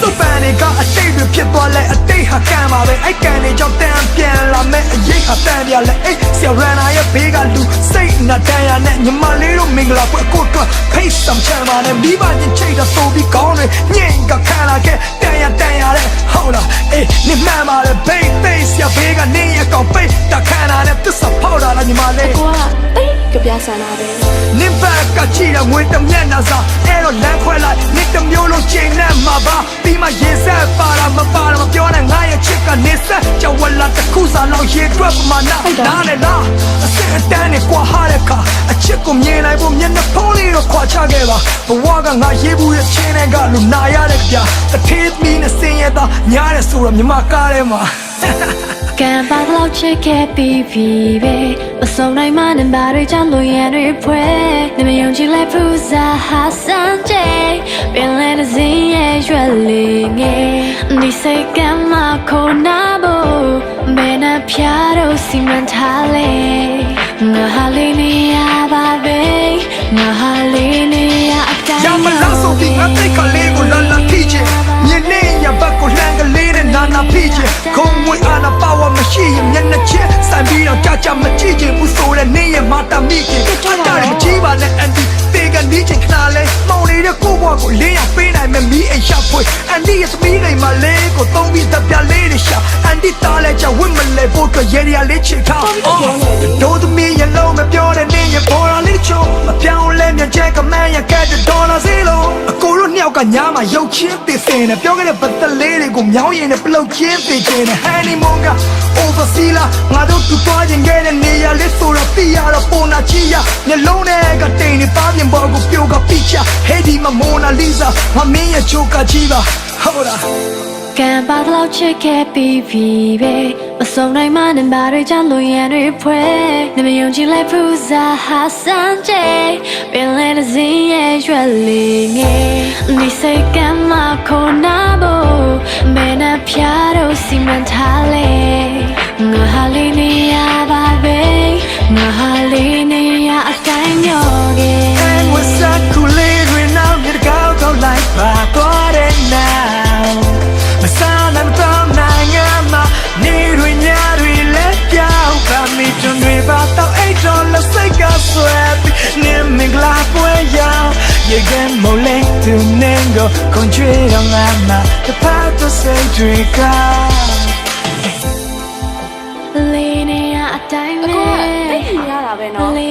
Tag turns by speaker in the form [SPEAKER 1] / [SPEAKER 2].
[SPEAKER 1] စုပ်ပန်တွေကအတိတ်တွေဖြစ်သွားလဲအတိတ်ဟာကံပါပဲအဲ့ကံတွေကြောင့်တန်ပြန်လာမဲ့အရေးဟာတန်ပြလဲအဲ့ဆရာရန်နာရဲ့ဘေးကလူစိတ်နဲ့တန်ရနဲ့ညီမလေးတို့မင်္ဂလာပွဲအကိုတော့ဖိတ်စံချမ်းပါနဲ့မိဘညင်ချိတ်တော့ဆိုပြီးကောင်းတွေညင်ကခံလာခဲ့တန်ရတန်ရတဲ့ဟုတ်လားအေးနေမှန်ပါလေဘေးသိဆရာဘေးကနေရကောင်ပိတ်တခံလာတဲ့သစ္စာဖောက်တာလားညီမလေး
[SPEAKER 2] ကိုကတိတ်ကြပြဆန္ဒပဲ
[SPEAKER 1] နင်ဘ က်ကကြည့်တဲ့ငွေတမျက်နှာစာအဲ့တော့လမ်းခွဲလိုက်နေတစ်မျိုးလုံးချိန်နဲ့မှာပါပြီးမှရင်ဆက်ပါတာမပါတာမပြောနဲ့ငါရဲ့ချစ်ကနေဆက်ကြောက်ဝလာတစ်ခုစားလောက်ရေတွက်ပမာဏနားနဲ့လားအစအတန်းနဲ့ကွာဟာတဲ့ခါအချစ်ကိုမြင်နိုင်ဖို့မျက်နှာဖုံးလေးတော့ခွာချခဲ့ပါဘဝကငါရေးဘူးရဲ့ချင်းတဲ့ကလူနာရတဲ့ကြတထေးမီနဲ့စင်ရတာညားတဲ့ဆိုတော့မြမကားထဲမှာ
[SPEAKER 2] ကံပါတော့ချစ်ခဲ့ပြီးပြီပဲမ ဆုံးနိုင်မှနဲ့ဘာတွေကြောင့်လူရန်တွေဖွဲ့နေမယုံကြည်လဲပူဇာဟာစံကျဲပင်လဲတဲ့စင်းရဲ့ရွက်လေးငယ်ဒီစိတ်ကမှခိုးနာဖို့ဘယ်နှဖျားတော့စီမံထားလဲငါဟာလေးနေရပါပဲငါဟာလေးနေရအတိုင်း
[SPEAKER 1] ရမလားဆိုပြီးအတိတ်ကလေးကိုလာလာထိချင်မြင်နေရဘက်ကိုလှမ်းကလေးနဲ့နာနာဖိချင်ခုံဝေးအာနာပါဝါမရှိရင်မျက်နှာချက် စံပြီးတော့ကြာကြာမကြည့်ချင်ဘူးဆိုတဲ့နေရမာတာမိခင်အတားရမကြည့်ပါနဲ့အန်တီတေကန်ဒီချင်ခဏလဲမောင်နေတဲ့ကိုဘွားကိုလင်းအောင်ပေးနိုင်မယ်မီးအိမ်ရှာဖွေအန်တီရဲ့သမီးတွေမှာလေးကိုသုံးပြီးတပ်ပြလေးတွေရှာအန်တီတားလဲချဝင့်မလဲဖို့အတွက်ရေရီယာလေးချစ်ထား ယောက်ကညာမှာရုပ်ချင်းတည်စင်တယ်ပြောခဲ့တဲ့ပတ်သက်လေးတွေကိုမြောင်းရင်နဲ့ပလုတ်ချင်းတည်ခြင်းနဲ့ honeymoon က oversea လာငါတို့တူသွားခြင်းခဲ့တဲ့နေရာလေးဆိုတော့ပြရတော့ပေါ်နာချီရမျက်လုံးနဲ့ကတိန်နေပါပြင်ပေါ်ကိုပြိုကပိချဟေဒီမမိုနာလီဇာမမင်းရဲ့ချိုကကြီးပါဟုတ်လား
[SPEAKER 2] ကံပါတော့ချစ်ခဲ့ပြီးပြီပဲမဆုံးနိုင်မှနဲ့ဘာတွေကြောင့်လူရန်တွေဖွဲ့နေမယုံကြည်လဲပူဇာဟာစံကျဲပင်လဲတဲ့စင်းရဲ့ရွက်လေးငယ် ဒီစိတ်ကမှခိုးနာဖို့မင်းနဲ့ဖျားတော့စီမံထားလဲငါဟာလေးနေရပါပဲငါဟာလေးနေရအတိုင်းမျောခဲ့
[SPEAKER 1] And what's that cool lady now get go go like my body now မဆာနမ်တောင်းနိုင်ငံမှာနေရညတွေလက်ပြောင်းပါမိတွင်တွေပါတော့အိတ်တော်လက်စိတ်ကဆွဲပြီးနေမင်္ဂလာပွဲရောက်ရေက န်မလဲသူနေကိုခွန်ချွေတော့ငါမှာတပတ်တော့စိတ်တွေက
[SPEAKER 2] လေးနေရအတိုင်းပဲ
[SPEAKER 3] ကိုကတိတ်နေရတာပဲเนาะ
[SPEAKER 2] လေး